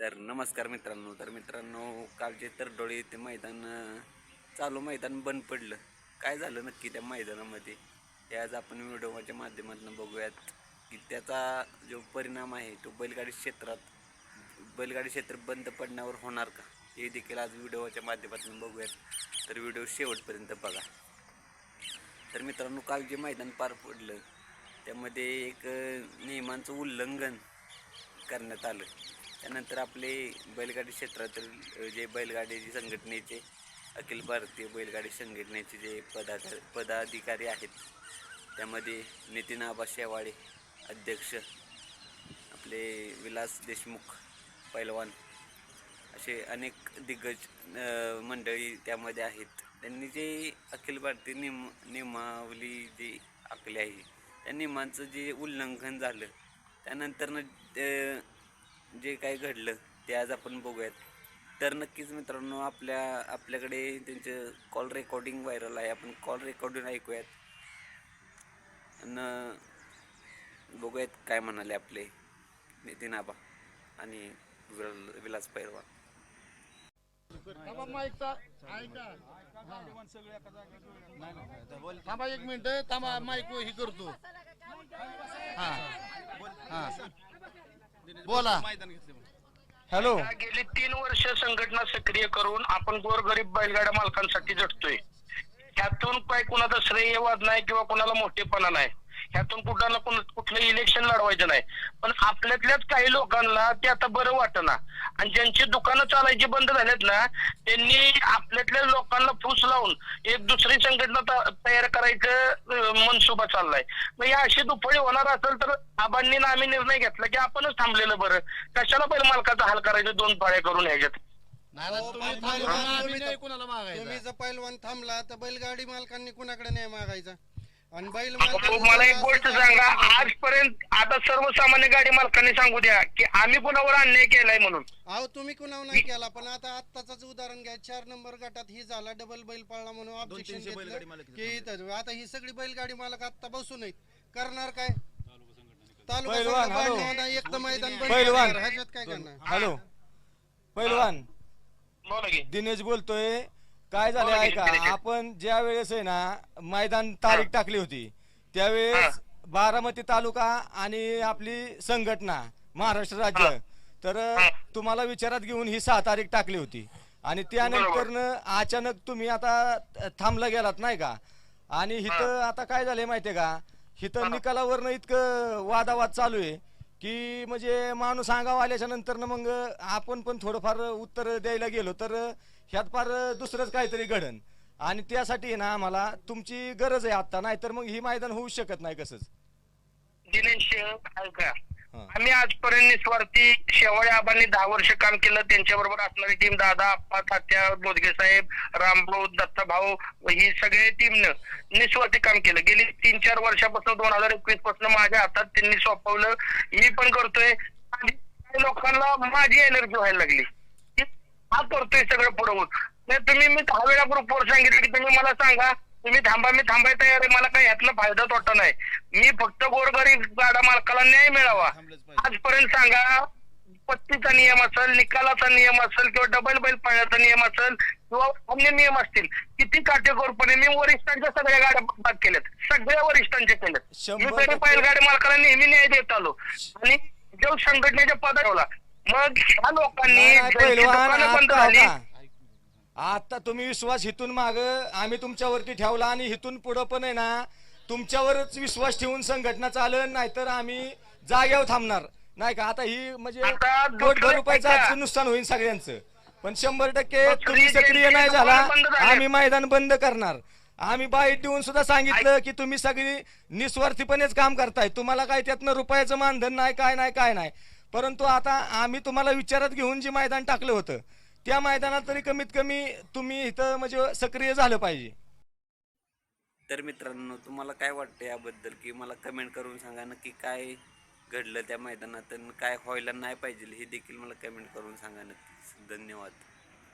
तर नमस्कार मित्रांनो तर मित्रांनो कालचे तरडोळी ते मैदान चालू मैदान बंद पडलं. काय झालं नक्की त्या मैदानामध्ये? हे आज आपण व्हिडिओच्या माध्यमातून बघूयात की त्याचा जो परिणाम आहे तो बैलगाडी क्षेत्रात बैलगाडी क्षेत्र बंद पडण्यावर होणार का? हे देखील आज व्हिडिओच्या माध्यमातून बघूयात. तर व्हिडिओ शेवटपर्यंत बघा. तर मित्रांनो काल जे मैदान पार पडलं. त्यामध्ये एक नियमांचं उल्लंघन करण्यात आलं. त्यानंतर आपले बैलगाडी क्षेत्रातील जे बैलगाडी संघटनेचे अखिल भारतीय बैलगाडी संघटनेचे जे पदा पदाधिकारी आहेत त्यामध्ये नितीन आबा शेवाळे अध्यक्ष आपले विलास देशमुख पैलवान असे अनेक दिग्गज मंडळी त्यामध्ये आहेत. त्यांनी जे अखिल भारतीय नियम नियमावली जी आखली आहे त्या नियमांचं जे उल्लंघन झालं त्यानंतरनं जे काही घडलं ते आज आपण बघूयात. तर नक्कीच मित्रांनो आपल्या आपल्याकडे त्यांचं कॉल रेकॉर्डिंग व्हायरल आहे. आपण कॉल रेकॉर्डिंग ऐकूयात. न बघूयात काय म्हणाले आपले नितीन आबा आणि विलास पैरवा. थांबा एक मिनिट. थांबा माईक ही करतो. हा. हा. बोला. हॅलो. गेली तीन वर्ष संघटना सक्रिय करून आपण गोरगरीब बैलगाड्या मालकांसाठी झटतोय ह्यातून काही कुणाचा श्रेयवाद नाही किंवा कुणाला मोठेपणा नाही. ह्यातून कुण- कुठलं इलेक्शन लढवायचं नाही. पण आपल्यातल्याच काही लोकांना ते आता बरं वाटना. आणि ज्यांची दुकानं चालायची बंद झालेत ना त्यांनी आपल्यातल्या लोकांना फूस लावून एक दुसरी संघटना तयार करायचं मनसुबा चाललाय. मग या अशी दुफळी होणार असेल तर आबांनी आणि आम्ही निर्णय घेतला की आपणच थांबलेलं बरं. कशाला बैल मालकाचा हाल करायचं दोन फाळ्या करून ह्याच्यात? नाही नाही, तुम्ही जर पैलवान थांबला तर बैलगाडी मालकांनी कुणाकडे नाही मागायचा? आणि बैल मला एक गोष्ट सांगा. आजपर्यंत आता सर्वसामान्य गाडी मालकांनी सांगू द्या की आम्ही कुणावर अन्याय केलाय म्हणून. अहो तुम्ही कुणावर नाही केला पण आता आत्ताच उदाहरण घ्या. चार नंबर गटात ही झाला डबल बैल पळला म्हणून ऑब्जेक्शन घेतलं. की इथं आता ही सगळी बैलगाडी मालक आता बसू नयेत करणार काय? तालुका पैलवान, संघ हॅलो. नाही, एक तर मैदान बंद पैलवान. करणार. ह्याच्यात काय करणार? हॅलो. पैलवान बोला की. दिनेश बोलतोय काय झालं बोला की. आपण ज्या वेळेस आहे ना मैदान तारीख टाकली होती त्यावेळेस बारामती तालुका आणि आपली संघटना महाराष्ट्र राज्य तर तुम्हाला विचारात घेऊन ही सहा तारीख टाकली होती. आणि त्यानंतर अचानक तुम्ही आता थांबला गेलात नाही का? आणि इथं आता काय झालंय माहितीये का? इथं निकालावरनं इतकं वादावाद चालू आहे. की म्हणजे माणूस अंगावर आल्याच्यानंतर मग आपण पण थोडंफार उत्तर द्यायला गेलो तर ह्यात फार दुसरंच काहीतरी घडन. आणि त्यासाठी ना आम्हाला तुमची गरज आहे आता नाही तर मग ही मैदान होऊ शकत नाही कसंच. दिनेश ऐका. आम्ही आजपर्यंत निस्वार्थी शेवाळे आबांनी दहा वर्ष काम केलं. त्यांच्याबरोबर असणारी टीम दादा आप्पा तात्या मोदगे साहेब रामभाऊ दत्ता भाऊ ही सगळी टीमनं निस्वार्थी काम केलं. गेली तीन चार वर्षापासून दोन हजार एकवीसपासून माझ्या हातात त्यांनी सोपवलं. मी पण करतोय. लोकांना माझी एनर्जी व्हायला लागली. हा करतोय सगळं पुढवून नाही तुम्ही मी दहा वेळा ग्रुपवर सांगितलं की तुम्ही मला सांगा. तुम्ही थांबा मी थांबाय तयार आहे. मला काही यातला फायदा तोटा नाही. मी फक्त गोरगरीब गाडा मालकाला न्याय मिळावा. आजपर्यंत सांगा पत्तीचा नियम असेल निकालाचा नियम असेल किंवा डबल बैल पाळण्याचा नियम असेल किंवा अन्य नियम असतील किती काटेकोरपणे मी वरिष्ठांच्या सगळ्या गाड्या बाद केल्यात. सगळ्या वरिष्ठांच्या केल्यात. मी तरी टक्के. बैलगाडी मालकाला नेहमी न्याय देत आलो. आणि जो संघटनेच्या पदावर ठेवला. मग ह्या लोकांनी बंद झाली आता तुम्ही विश्वास इथून माग आम्ही तुमच्यावरती ठेवला आणि इथून पुढं पण आहे ना तुमच्यावरच विश्वास ठेवून संघटना चालन नाहीतर आम्ही जाग्यावर थांबणार. नाही का? आता ही म्हणजे कोटभर रुपयाचं. आजचं नुकसान होईल सगळ्यांचं. पण शंभर टक्के तुम्ही सक्रिय नाही झाली. आम्ही मैदान बंद करणार. आम्ही बाईट देऊन सुद्धा सांगितलं की तुम्ही सगळी निस्वार्थीपणेच काम करताय. तुम्हाला काय त्यातनं रुपयाचं मानधन नाही काय नाही काय नाही. परंतु आता आम्ही तुम्हाला विचारात घेऊन जे मैदान टाकलं होतं त्या मैदानात तरी कमीत कमी तुम्ही इथं म्हणजे सक्रिय झालं पाहिजे. तर मित्रांनो तुम्हाला काय वाटतं याबद्दल? की मला कमेंट करून सांगा. नक्की काय घडलं त्या मैदानात आणि काय व्हायला नाही पाहिजे हे देखील मला कमेंट करून सांगा नक्की. धन्यवाद.